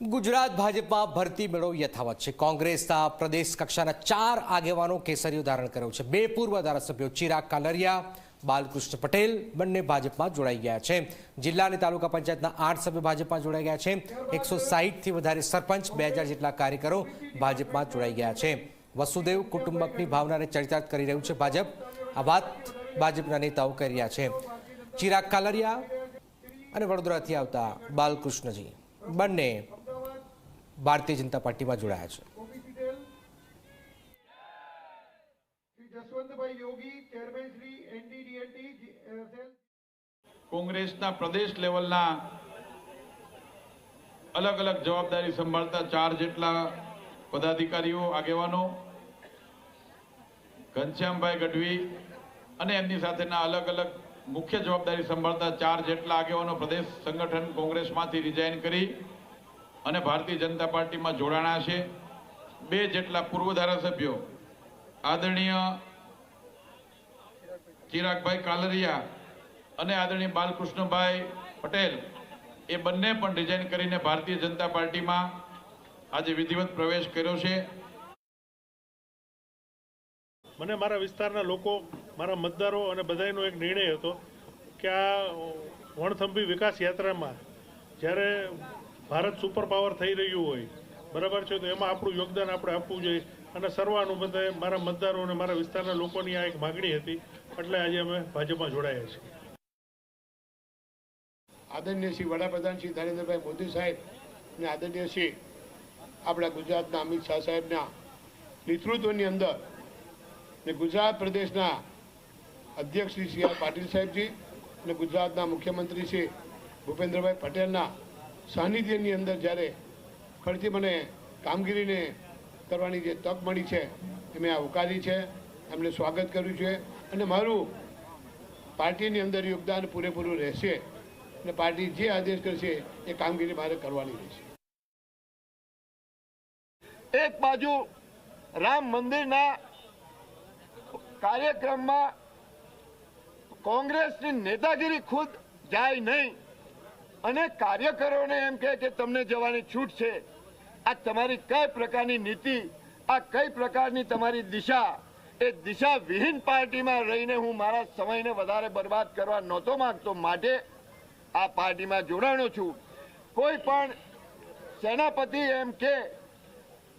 ગુજરાત ભાજપમાં ભરતી મેળો યથાવત છે. કોંગ્રેસના પ્રદેશ કક્ષાના ચાર આગેવાનો કેસરીઓ ધારણ કર્યો છે. બે પૂર્વ ધારાસભ્યો ચિરાગ કાલરિયા, બાલકૃષ્ણ પટેલ બંને ભાજપમાં જોડાઈ ગયા છે. જિલ્લા અને તાલુકા પંચાયતના આઠ સભ્યો ભાજપમાં જોડાઈ ગયા છે. એકસો સાહીઠથી વધારે સરપંચ, બે જેટલા કાર્યકરો ભાજપમાં જોડાઈ ગયા છે. વસુદેવ કુટુંબકની ભાવનાને ચરિતાર્થ કરી રહ્યું છે ભાજપ. આ વાત ભાજપના નેતાઓ કરી રહ્યા છે. ચિરાગ કાલરિયા અને વડોદરાથી આવતા બાલકૃષ્ણજી. બંને ભારતીય જનતા પાર્ટીમાં જોડાયા છે. જસવંતભાઈ યોગી ચેરમેન શ્રી એનડીડીએટી કોંગ્રેસના પ્રદેશ લેવલના અલગ અલગ જવાબદારી સંભાળતા ચાર જેટલા પદાધિકારીઓ આગેવાનો ઘનશ્યામભાઈ ગઢવી અને એમની સાથેના અલગ અલગ મુખ્ય જવાબદારી સંભાળતા ચાર જેટલા આગેવાનો પ્રદેશ સંગઠન કોંગ્રેસમાંથી રિઝાઇન કરી. અને ભારતીય જનતા પાર્ટીમાં જોડાણા છે. બે જેટલા પૂર્વ ધારાસભ્યો, આદરણીય ચિરાગભાઈ કાલરિયા અને આદરણીય બાલકૃષ્ણભાઈ પટેલ, એ બંને પણ રિઝાઇન કરીને ભારતીય જનતા પાર્ટીમાં આજે વિધિવત પ્રવેશ કર્યો છે. મને મારા વિસ્તારના લોકો, મારા મતદારો અને બધાનો એક નિર્ણય હતો કે આ વણથંભી વિકાસ યાત્રામાં જ્યારે ભારત સુપર પાવર થઈ રહ્યું હોય. બરાબર છે? તો એમાં આપણું યોગદાન આપણે આપવું જોઈએ. અને સર્વાનુબંધે મારા મતદારો અને મારા વિસ્તારના લોકોની આ એક માગણી હતી. એટલે આજે અમે ભાજપમાં જોડાયા છીએ. આદરણીય શ્રી વડાપ્રધાન શ્રી નરેન્દ્રભાઈ મોદી સાહેબ અને આદરણીય શ્રી આપણા ગુજરાતના અમિત શાહ સાહેબના નેતૃત્વની અંદર ને ગુજરાત પ્રદેશના અધ્યક્ષ શ્રી સી આર પાટીલ સાહેબજી અને ગુજરાતના મુખ્યમંત્રી શ્રી ભૂપેન્દ્રભાઈ પટેલના સાનિધ્યની અંદર જ્યારે ફરીથી મને કામગીરીને કરવાની જે તક મળી છે, એ મેં આવકારી છે. એમને સ્વાગત કર્યું છે. અને મારું પાર્ટીની અંદર યોગદાન પૂરેપૂરું રહેશે અને પાર્ટી જે આદેશ કરશે, એ કામગીરી મારે કરવાની રહેશે. એક બાજુ રામ મંદિરના કાર્યક્રમમાં કોંગ્રેસની નેતાગીરી ખુદ જાય નહીં. અને કાર્યકરોને એમ કહે કે તમને જવાની છૂટ છે. આ તમારી કઈ પ્રકારની નીતિ, આ કઈ પ્રકારની તમારી દિશા, એ દિશા વિહીન પાર્ટીમાં રહીને હું મારા સમયને વધારે બરબાદ કરવા નહોતો માંગતો, માટે આ પાર્ટીમાં જોડાણો છું. કોઈ પણ સેનાપતિ એમ કે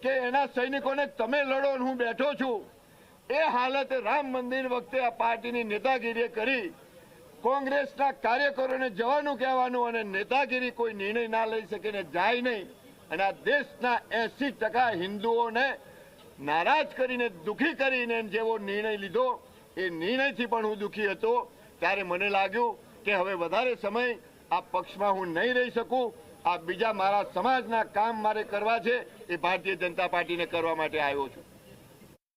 કે એના સૈનિકોને તમે લડો હું બેઠો છું. એ હાલતે રામ મંદિર વખતે આ પાર્ટીની નેતાગીરીએ કરી. કોંગ્રેસના કાર્યકરોને જવાનું કહેવાનું અને નેતાગીરી કોઈ નિર્ણય ના લઈ શકે ને જાય નહીં. અને આ દેશના એસી ટકા હિન્દુઓને નારાજ કરીને, દુખી કરીને જેવો નિર્ણય લીધો, એ નિર્ણયથી પણ હું દુખી હતો. ત્યારે મને લાગ્યું કે હવે વધારે સમય આ પક્ષમાં હું નહીં રહી શકું. આ બીજા મારા સમાજના કામ મારે કરવા છે. એ ભારતીય જનતા પાર્ટીને કરવા માટે આવ્યો છું.